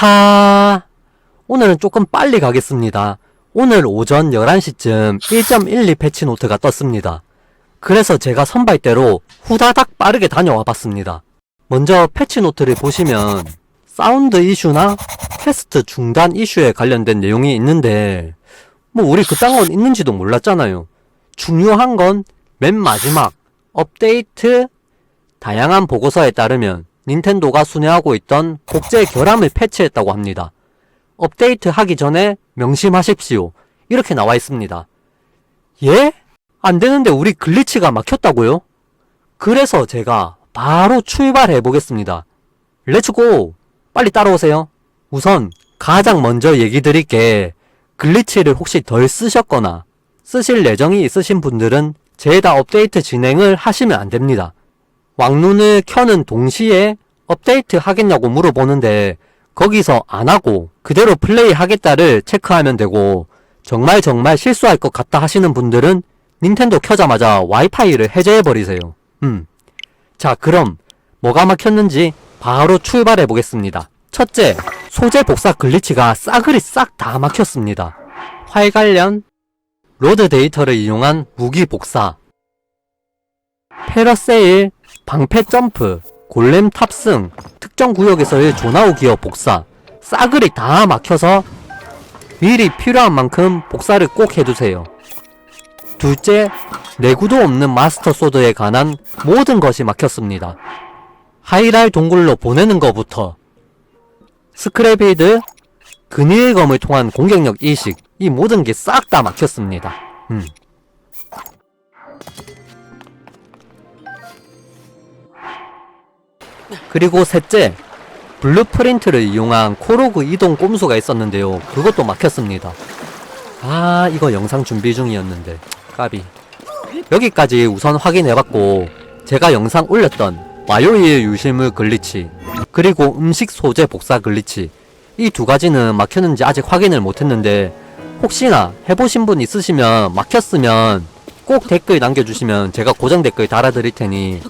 야타! 오늘은 조금 빨리 가겠습니다. 오늘 오전 11시쯤 1.12 패치 노트가 떴습니다. 그래서 제가 선발대로 후다닥 빠르게 다녀와 봤습니다. 먼저 패치 노트를 보시면 사운드 이슈나 테스트 중단 이슈에 관련된 내용이 있는데 뭐 우리 그딴 건 있는지도 몰랐잖아요. 중요한 건 맨 마지막 업데이트 다양한 보고서에 따르면 닌텐도가 순회하고 있던 복제 결함을 패치했다고 합니다. 업데이트 하기 전에 명심하십시오. 이렇게 나와 있습니다. 예? 안 되는데 우리 글리치가 막혔다고요? 그래서 제가 바로 출발해 보겠습니다. 렛츠고! 빨리 따라오세요. 우선 가장 먼저 얘기 드릴 게 글리치를 혹시 덜 쓰셨거나 쓰실 예정이 있으신 분들은 제다 업데이트 진행을 하시면 안 됩니다. 왕눈을 켜는 동시에 업데이트 하겠냐고 물어보는데 거기서 안 하고 그대로 플레이 하겠다를 체크하면 되고 정말 정말 실수할 것 같다 하시는 분들은 닌텐도 켜자마자 와이파이를 해제해버리세요. 음. 자, 그럼 뭐가 막혔는지 바로 출발해 보겠습니다. 첫째, 소재 복사 글리치가 싸그리 싹 다 막혔습니다. 활 관련, 로드 데이터를 이용한 무기 복사, 패러세일, 방패 점프, 골렘 탑승, 특정 구역에서의 조나우 기어 복사, 싸그리 다 막혀서 미리 필요한 만큼 복사를 꼭 해두세요. 둘째, 내구도 없는 마스터 소드에 관한 모든 것이 막혔습니다. 하이랄 동굴로 보내는 것부터 스크래비드, 근위의검을 통한 공격력 이식, 이 모든 게 싹 다 막혔습니다. 음. 그리고 셋째, 블루프린트를 이용한 코로그 이동 꼼수가 있었는데요. 그것도 막혔습니다. 아, 이거 영상 준비 중이었는데. 까비. 여기까지 우선 확인해봤고, 제가 영상 올렸던 마요이의 유실물 글리치, 그리고 음식 소재 복사 글리치, 이 두 가지는 막혔는지 아직 확인을 못했는데, 혹시나 해보신 분 있으시면 막혔으면 꼭 댓글 남겨주시면 제가 고정 댓글 달아드릴 테니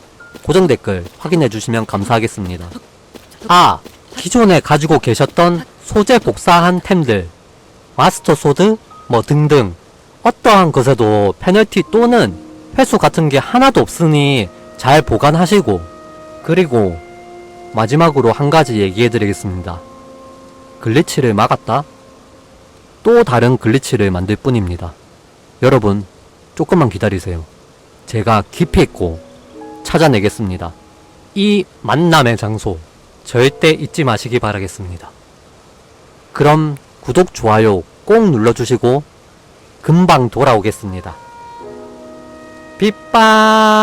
고정 댓글 확인해 주시면 감사하겠습니다. 아, 기존에 가지고 계셨던 소재 복사한 템들, 마스터 소드, 뭐 등등 어떠한 것에도 페널티 또는 회수 같은 게 하나도 없으니 잘 보관하시고 그리고 마지막으로 한 가지 얘기해 드리겠습니다. 글리치를 막았다? 또 다른 글리치를 만들 뿐입니다. 여러분, 조금만 기다리세요. 제가 깊이 있고 찾아내겠습니다. 이 만남의 장소 절대 잊지 마시기 바라겠습니다. 그럼 구독, 좋아요 꼭 눌러주시고 금방 돌아오겠습니다. 빗바